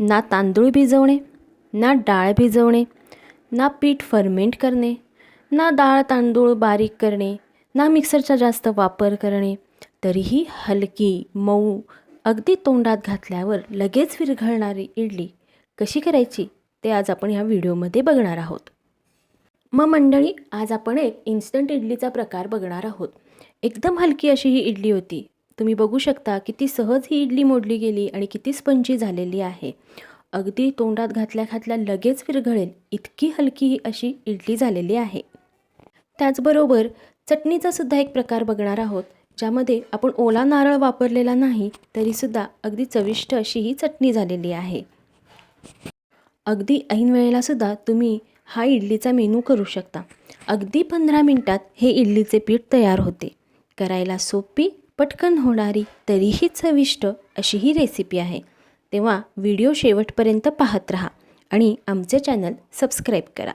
ना तांदूळ भिजवणे ना डाळ भिजवणे ना पीठ फर्मेंट करणे ना डाळ तांदूळ बारीक करणे ना मिक्सरचा जास्त वापर करणे तरीही हलकी मऊ अगदी तोंडात घातल्यावर लगेच विरघळणारी इडली कशी करायची ते आज आपण ह्या व्हिडिओमध्ये बघणार आहोत. मग मंडळी आज आपण एक इन्स्टंट इडलीचा प्रकार बघणार आहोत. एकदम हलकी अशी ही इडली होती. तुम्ही बघू शकता किती सहज ही इडली मोडली गेली आणि किती स्पंजी झालेली आहे. अगदी तोंडात घातल्या घातल्या लगेच विरघळेल इतकी हलकी ही अशी इडली झालेली आहे. त्याचबरोबर चटणीचा सुद्धा एक प्रकार बघणार आहोत ज्यामध्ये आपण ओला नारळ वापरलेला नाही तरीसुद्धा अगदी चविष्ट अशी ही चटणी झालेली आहे. अगदी ऐन वेळेलासुद्धा तुम्ही हा इडलीचा मेनू करू शकता. अगदी पंधरा मिनटात हे इडलीचे पीठ तयार होते. करायला सोपी पटकन होणारी तरीही चविष्ट अशी ही रेसिपी आहे. तेव्हा व्हिडिओ शेवटपर्यंत पाहत राहा आणि आमचे चॅनल सबस्क्राईब करा.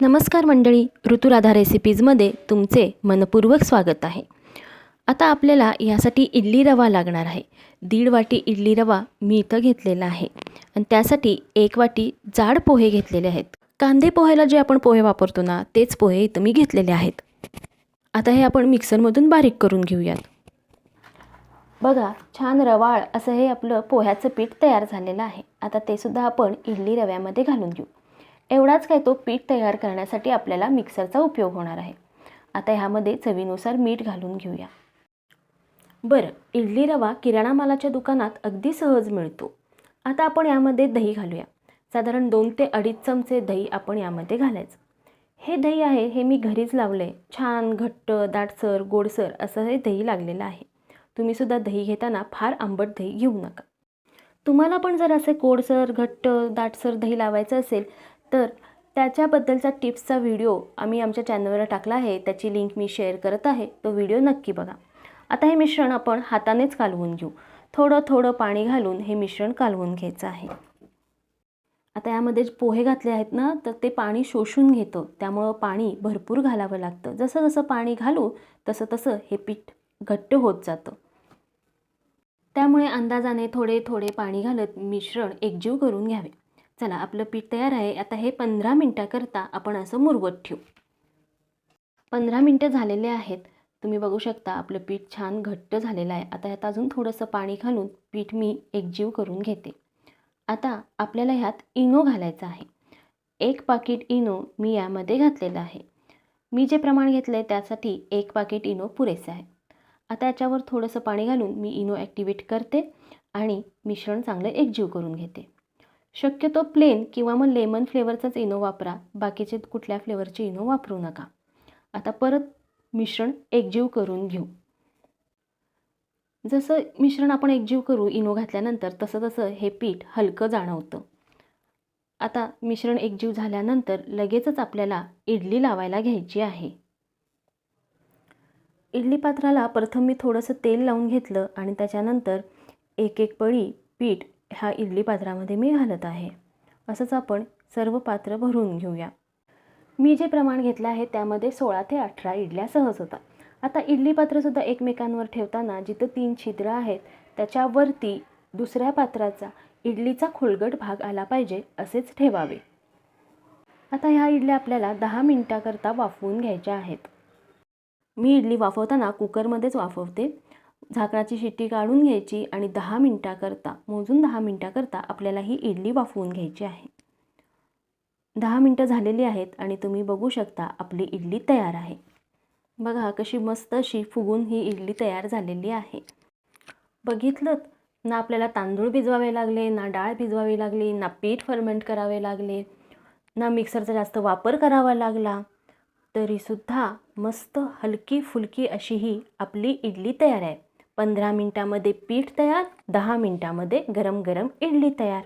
नमस्कार मंडळी ऋतुराधा रेसिपीजमध्ये तुमचे मनपूर्वक स्वागत आहे. आता आपल्याला यासाठी इडली रवा लागणार आहे. दीड वाटी इडली रवा मी इथं घेतलेला आहे. आणि त्यासाठी एक वाटी जाड पोहे घेतलेले आहेत. कांदे पोह्याला जे आपण पोहे वापरतो ना तेच पोहे इथं मी घेतलेले आहेत. आता हे आपण मिक्सरमधून बारीक करून घेऊयात. बघा छान रवाळ असं हे आपलं पोह्याचं पीठ तयार झालेलं आहे. आता ते सुद्धा आपण इडली रव्यामध्ये घालून घेऊ. एवढाच काय तो पीठ तयार करण्यासाठी आपल्याला मिक्सरचा उपयोग होणार आहे. आता ह्यामध्ये चवीनुसार मीठ घालून घेऊया. बरं इडली रवा किराणा मालाच्या दुकानात अगदी सहज मिळतो. आता आपण यामध्ये दही घालूया. साधारण दोन ते अडीच चमचे दही आपण यामध्ये घालायचं. हे दही आहे हे मी घरीच लावलं आहे छान घट्ट दाटसर गोडसर असं हे दही लागलेलं आहे. तुम्हीसुद्धा दही घेताना फार आंबट दही घेऊ नका. तुम्हाला पण जर असे गोडसर घट्ट दाटसर दही लावायचं असेल तर त्याच्याबद्दलचा टिप्सचा व्हिडिओ आम्ही आमच्या चॅनलवर टाकला आहे. त्याची लिंक मी शेअर करत आहे. तो व्हिडिओ नक्की बघा. आता हे मिश्रण आपण हातानेच कालवून घेऊ. थोडं थोडं पाणी घालून हे मिश्रण कालवून घ्यायचं आहे. आता यामध्ये पोहे घातले आहेत ना तर ते पाणी शोषून घेतं. त्यामुळं पाणी भरपूर घालावं लागतं. जसं जसं पाणी घालू तसं तसं हे पीठ घट्ट होत जातं. त्यामुळे अंदाजाने थोडे थोडे पाणी घालत मिश्रण एकजीव करून घ्यावे. चला आपलं पीठ तयार आहे. आता हे पंधरा मिनटाकरता आपण असं मुरवत ठेवू. पंधरा मिनटं झालेले आहेत. तुम्ही बघू शकता आपलं पीठ छान घट्ट झालेलं आहे. आता ह्यात अजून थोडंसं पाणी घालून पीठ मी एकजीव करून घेते. आता आपल्याला ह्यात इनो घालायचं आहे. एक पाकिट इनो मी यामध्ये घातलेलं आहे. मी जे प्रमाण घेतलं आहे त्यासाठी एक पाकिट इनो पुरेसे आहे. आता याच्यावर थोडंसं पाणी घालून मी इनो ॲक्टिवेट करते आणि मिश्रण चांगलं एकजीव करून घेते. शक्यतो प्लेन किंवा मग लेमन फ्लेवरचाच इनो वापरा बाकीचे कुठल्या फ्लेवरचे इनो वापरू नका. आता परत मिश्रण एकजीव करून घेऊ. जसं मिश्रण आपण एकजीव करू इनो घातल्यानंतर तसं तसं हे पीठ हलकं जाणवतं. आता मिश्रण एकजीव झाल्यानंतर लगेचच आपल्याला इडली लावायला घ्यायची आहे. इडली पात्राला प्रथम मी थोडंसं तेल लावून घेतलं आणि त्याच्यानंतर एक एक पळी पीठ ह्या इडली पात्रामध्ये मी घालत आहे. असंच आपण सर्व पात्र भरून घेऊया. मी जे प्रमाण घेतलं आहे त्यामध्ये सोळा ते अठरा इडल्या सहज होतात. आता इडली पात्रसुद्धा एकमेकांवर ठेवताना जिथं तीन छिद्रं आहेत त्याच्यावरती दुसऱ्या पात्राचा इडलीचा खोलगट भाग आला पाहिजे असेच ठेवावे. आता ह्या इडल्या आपल्याला दहा मिनटाकरता वाफवून घ्यायच्या आहेत. मी इडली वाफवताना कुकरमध्येच वाफवते. झाकणाची शिट्टी काढून घ्यायची आणि दहा मिनटाकरता मोजून दहा मिनटाकरता आपल्याला ही इडली वाफवून घ्यायची आहे. दहा मिनटं झालेली आहेत आणि तुम्ही बघू शकता आपली इडली तयार आहे. बघा कशी मस्त अशी फुगून ही इडली तयार झालेली आहे. बघितलं ना आपल्याला तांदूळ भिजवावे लागले ना डाळ भिजवावी लागली ना पीठ फर्मेंट करावे लागले ना मिक्सरचा जास्त वापर करावा लागला. तरीसुद्धा मस्त हलकी फुलकी अशी ही आपली इडली तयार आहे. पंधरा मिनटामध्ये पीठ तयार दहा मिनटामध्ये गरम गरम इडली तयार.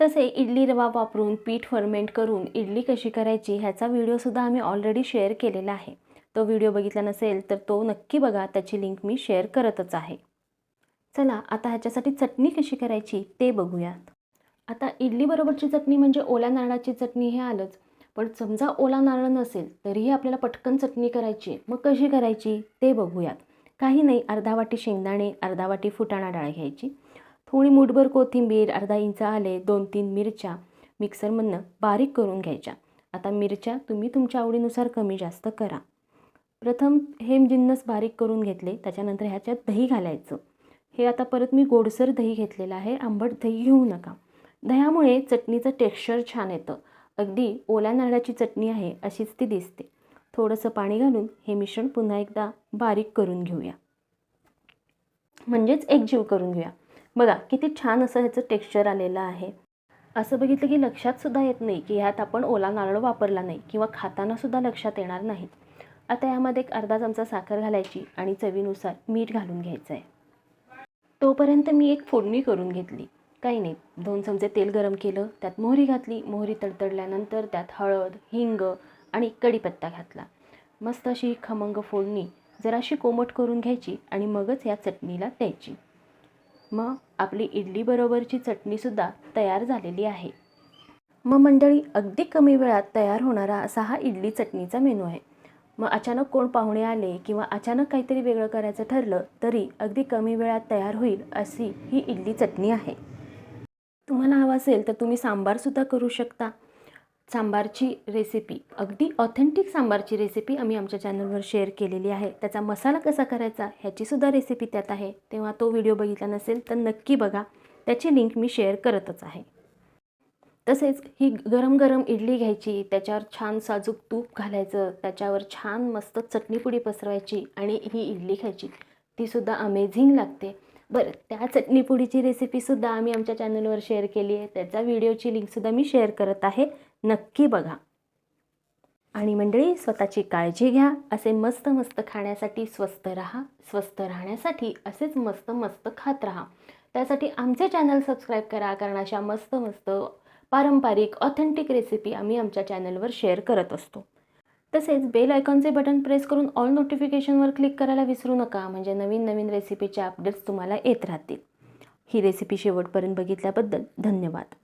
तसे इडली रवा वापरून पीठ फर्मेंट करून इडली कशी करायची ह्याचा व्हिडिओसुद्धा आम्ही ऑलरेडी शेअर केलेला आहे. तो व्हिडिओ बघितला नसेल तर तो नक्की बघा त्याची लिंक मी शेअर करतच आहे. चला आता ह्याच्यासाठी चटणी कशी करायची ते बघूयात. आता इडलीबरोबरची चटणी म्हणजे ओल्या नारळाची चटणी हे आलंच. पण समजा ओला नारळ नसेल तरीही आपल्याला पटकन चटणी करायची. मग कशी करायची ते बघूयात. काही नाही अर्धा वाटी शेंगदाणे अर्धा वाटी फुटाणा डाळ घ्यायची. थोडी मुठभर कोथिंबीर अर्धा इंच आले दोन तीन मिरच्या. मिक्सरमधनं बारीक करून घ्यायच्या. आता मिरच्या तुम्ही तुमच्या आवडीनुसार कमी जास्त करा. प्रथम हे जिन्नस बारीक करून घेतले त्याच्यानंतर ह्याच्यात दही घालायचं. हे आता परत मी गोडसर दही घेतलेलं आहे आंबट दही घेऊ नका. दह्यामुळे चटणीचं टेक्स्चर छान येतं. अगदी ओल्या नारळाची चटणी आहे अशीच ती दिसते. थोडंसं पाणी घालून हे मिश्रण पुन्हा एकदा बारीक करून घेऊया. म्हणजेच एकजीव करून घेऊया. बघा किती छान असं ह्याचं टेक्स्चर आलेलं आहे. असं बघितलं की लक्षात सुद्धा येत नाही की ह्यात आपण ओला नारळ वापरला नाही किंवा खाताना सुद्धा लक्षात येणार नाही आता यामध्ये एक अर्धा चमचा साखर घालायची आणि चवीनुसार मीठ घालून घ्यायचं आहे तोपर्यंत मी एक फोडणी करून घेतली. काही नाही दोन चमचे तेल गरम केलं त्यात मोहरी घातली मोहरी तडतडल्यानंतर त्यात हळद हिंग आणि कढीपत्ता घातला. मस्त अशी खमंग फोडणी जराशी कोमट करून घ्यायची आणि मगच या चटणीला द्यायची. मग आपली इडली बरोबरची चटणीसुद्धा तयार झालेली आहे. मग मंडळी अगदी कमी वेळात तयार होणारा असा हा इडली चटणीचा मेनू आहे. मग अचानक कोण पाहुणे आले किंवा अचानक काहीतरी वेगळं करायचं ठरलं तरी अगदी कमी वेळात तयार होईल अशी ही इडली चटणी आहे. तुम्हाला हवं असेल तर तुम्ही सांबारसुद्धा करू शकता. सांबारची रेसिपी अगदी ऑथेंटिक सांबारची रेसिपी आम्ही आमच्या चॅनलवर शेअर केलेली आहे. त्याचा मसाला कसा करायचा ह्याचीसुद्धा रेसिपी त्यात आहे. तेव्हा तो व्हिडिओ बघितला नसेल तर नक्की बघा. त्याची लिंक मी शेअर करतच आहे. तसेच ही गरम गरम इडली घ्यायची त्याच्यावर छान साजूक तूप घालायचं त्याच्यावर छान मस्त चटणीपुडी पसरवायची आणि ही इडली खायची. तीसुद्धा अमेझिंग लागते. बरं त्या चटणीपुडीची रेसिपीसुद्धा आम्ही आमच्या चॅनलवर शेअर केली आहे. त्याचा व्हिडिओची लिंकसुद्धा मी शेअर करत आहे. नक्की बघा. आणि मंडळी स्वतःची काळजी घ्या. असे मस्त मस्त खाण्यासाठी स्वस्त राहा. स्वस्त राहण्यासाठी असेच मस्त मस्त खात राहा. त्यासाठी आमचे चॅनल सबस्क्राईब करा कारण अशा मस्त मस्त पारंपरिक ऑथेंटिक रेसिपी आम्ही आमच्या चॅनलवर शेअर करत असतो. तसेच बेल आयकॉनचे बटन प्रेस करून ऑल नोटिफिकेशनवर क्लिक करायला विसरू नका म्हणजे नवीन नवीन रेसिपीचे अपडेट्स तुम्हाला येत राहतील. ही रेसिपी शेवटपर्यंत बघितल्याबद्दल धन्यवाद.